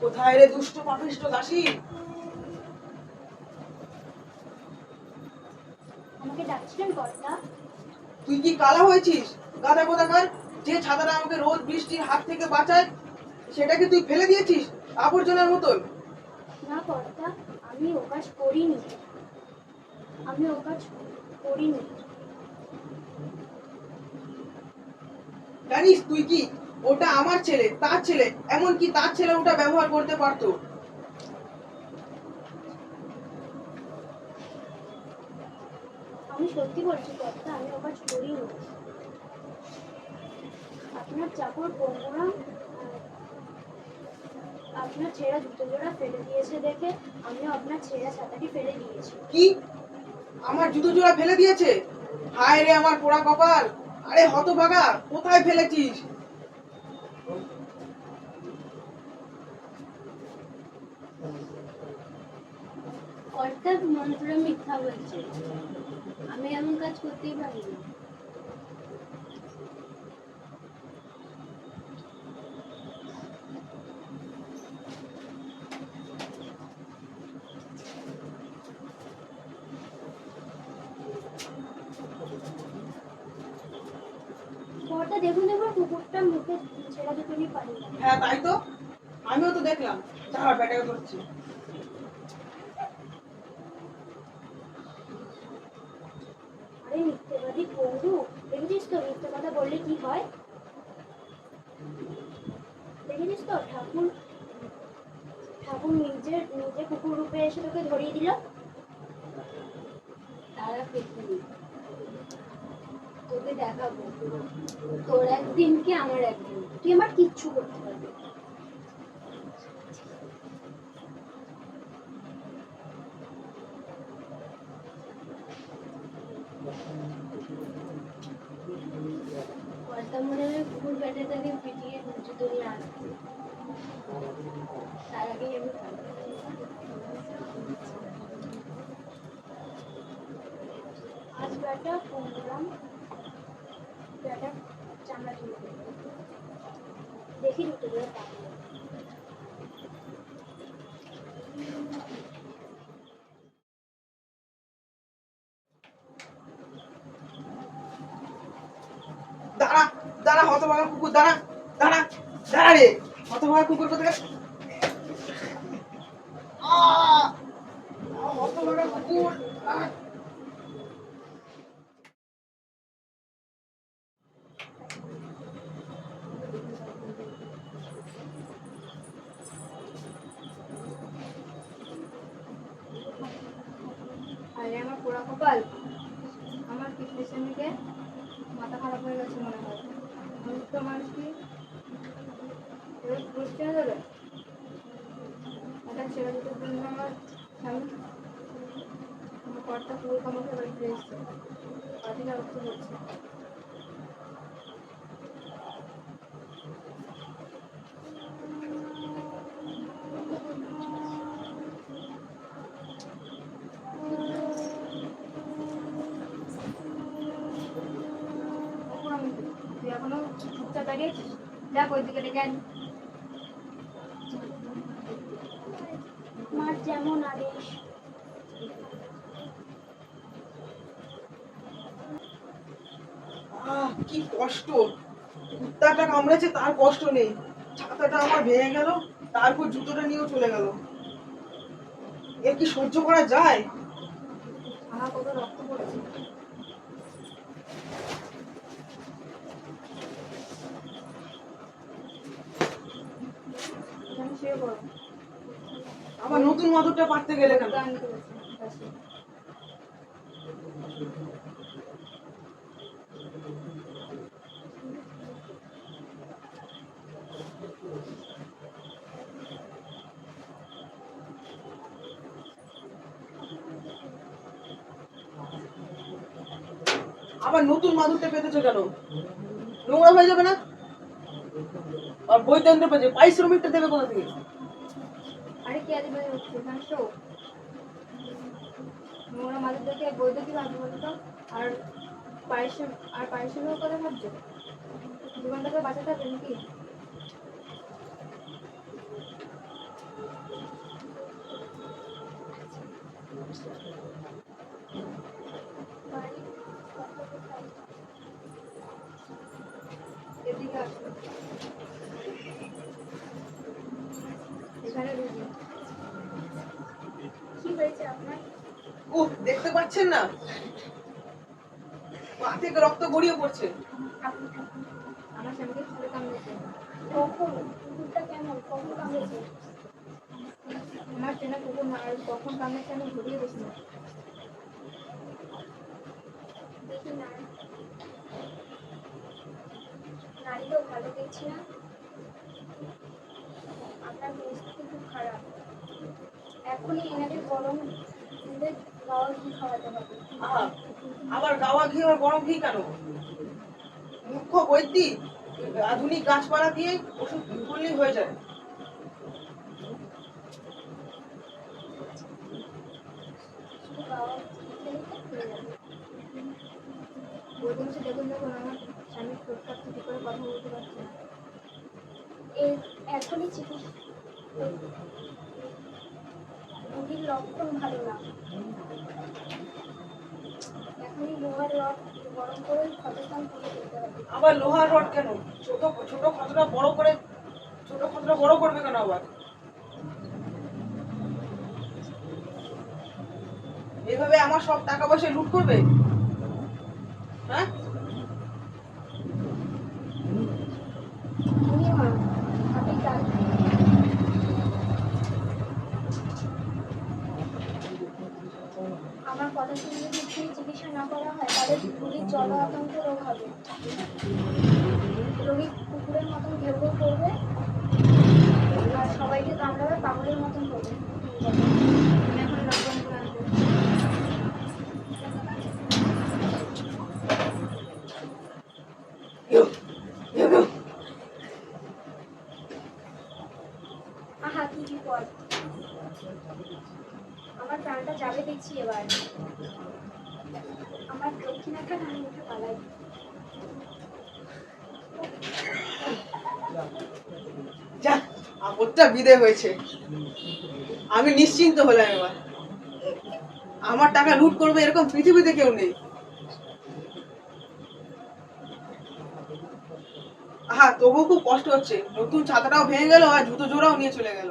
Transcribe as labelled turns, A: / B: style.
A: কোথায় রে দুষ্ট পাপিষ্ট দাসী?
B: আমাকে ডাকছিলেন কর্তা।
A: তুই কি কালা হয়েছিস? গাদা কোথাকার যে ছাতাটা আমাকে রোদ বৃষ্টির হাত থেকে বাঁচায় সেটাকে তুই ফেলে দিয়েছিস আবর্জনার মতন
B: না কর্তা আমি ও কাজ করিনি। আমি ও কাজ করিনি।
A: জানিস তুই কি ওটা আমার ছেলে তার ছেলে এমনকি তার ছেলে ওটা ব্যবহার করতে পারতো।
B: আমি সত্যি বলছি আমি করিনি আপনার চাকর বন্ধুরাম আপনার ছেঁড়া জুতো জোড়া ফেলে দিয়েছে দেখে আমিও আপনার ছেঁড়া ছাতাটি ফেলে দিয়েছি।
A: কি? আমার জুতো জোড়া ফেলে দিয়েছে? হায় রে আমার পোড়া কপাল! আরে হতভাগা কোথায় ফেলেছিস?
B: কর্তা মন্ত্র মিথ্যা বলছে। আমি এমন কাজ করতেই পারি না। কর্তা দেখুন দেখুন, কুকুরটা মুখে ছেড়া দুটো নিয়ে
A: হ্যাঁ তাই তো? আমিও তো দেখলাম দাঁড়া ব্যাটাকে ধরছি
B: আরে মিথ্যেবাদী বন্ধু দেখেছিস তো, মিথ্যে কথা বললে কি হয়? দেখেছিস তো, ঠাকুর ঠাকুর নিজের নিজে কুকুর রূপে এসে তোকে ধরিয়ে দিল? তারা পৃথিবী তোকে দেখাবো, তোর একদিন কি আমার একদিন? তুই আমার কিচ্ছু করতে পারবি না। কর্তা মনে হয় কুকুর বেটাটাকে পিটিয়ে জুতো নিয়ে আসছে তার আগেই আমি খাব। আজ বেটা ফোন দিলাম বেটা চামড়া তুলে দেবে। দেখি দুটো করে পাবো
A: দাঁড়া দাঁড়া, হতভাগা কুকুর, দাঁড়া দাঁড়া দাঁড়া রে। হতভাগা কুকুর কোথায় হতভাগা কুকুর!
C: আরে আমার পোড়া কপাল। আমার কি পেশেন্টকে মাথা খারাপ হয়ে গেছে মনে হয়। কর্তা পুরো কামাকে বাড়িতে এসছে পাঠিয়ে অর্থ করছে কখন আমি তুই এখনও চুপচাপ দাঁড়িয়ে আছিস দেখ ওই দিকে ডেকে
B: মার যেমন আদেশ
A: আহ কি কষ্ট। কুত্তাটা কামড়েছে তার কষ্ট নেই। ছাতাটা আমার ভেঙে গেল তারপর জুতোটা নিয়েও চলে গেল। এর কি সহ্য করা যায়?
C: আমার কত রক্ত পড়ছে এখানে শুয়ে পড়ো
A: আবার নতুন মাদুরটা পারতে গেলে কেন। আবার নতুন মাদুরটা পেতেছো কেন? নোংরা হয়ে যাবে না? আর বৈদ্যন্ত্র পেয়েছে পারিশ্রমিকটা দেবে কোথা থেকে?
C: আরে কে আদি বাজে হচ্ছে? এখানে শো। নোংরা মাঝে দেখে বৈধ কি ভাবছে বলো আর পারিশ্রমিক আর পারিশ্রমিক কথা ভাবছ? জীবনটাকে বাঁচাতে হবে নাকি
B: বাড়ি কথা কোথায়?
C: এদিকে আসুন এখানে রুগী
B: কি হয়েছে আপনার
A: দেখতে পাচ্ছেন না। পা থেকে রক্ত গড়িয়ে পড়ছে।
C: আমার কামড়েছে।
B: কখন? কুকুরটা কেমন কখন কামড়েছে?
C: আমার চেনা কুকুর কখন কামড়েছে আমি ঘুরিয়ে না।
B: ভালো দেখছি না। আপনার পরিস্থিতি খুব খারাপ। এখনই এনাকে গরম দুধে গাওয়া ঘি খাওয়াতে হবে
A: আহা, আবার গাওয়া ঘি আর গরম ঘি কেন? মুখ্য বৈদ্যি আধুনিক গাছপালা দিয়ে ওষুধ করলেই হয়ে যায়।
C: দেখুন করে কথা বলতে পারছে না
B: এখনই চিকিৎসা রোগীর লক্ষণ ভালো না। এখনই লোহার রড গরম করে ক্ষতস্থান হবে।
A: আবার লোহার রড কেন? ছোট ছোট ক্ষতটা বড় করে, ছোট ক্ষতটা বড় করবে কেন আবার? এভাবে আমার সব টাকা পয়সা লুট করবে? হ্যাঁ
B: উনি মা আপনি তার আমার কথা শুনে যদি এক্ষুনি চিকিৎসা না করা হয় তাহলে রোগীর জল আতঙ্ক রোগ হবে। রোগী কুকুরের মতন ঘেউ করবে, আর সবাইকে কামড়াবে পাগলের মতন করবে। আহা, কি বিপদ। আমার প্রাণটা যাবে দেখছি এবার। একটা আমি পালাই।
A: হয়েছে। আমি নিশ্চিন্ত হলাম এবার। আমার টাকা লুট করবে এরকম পৃথিবীতে কেউ নেই। হ্যাঁ তবুও খুব কষ্ট হচ্ছে। নতুন ছাতাটাও ভেঙে গেল আর জুতো জোড়াও নিয়ে চলে গেল।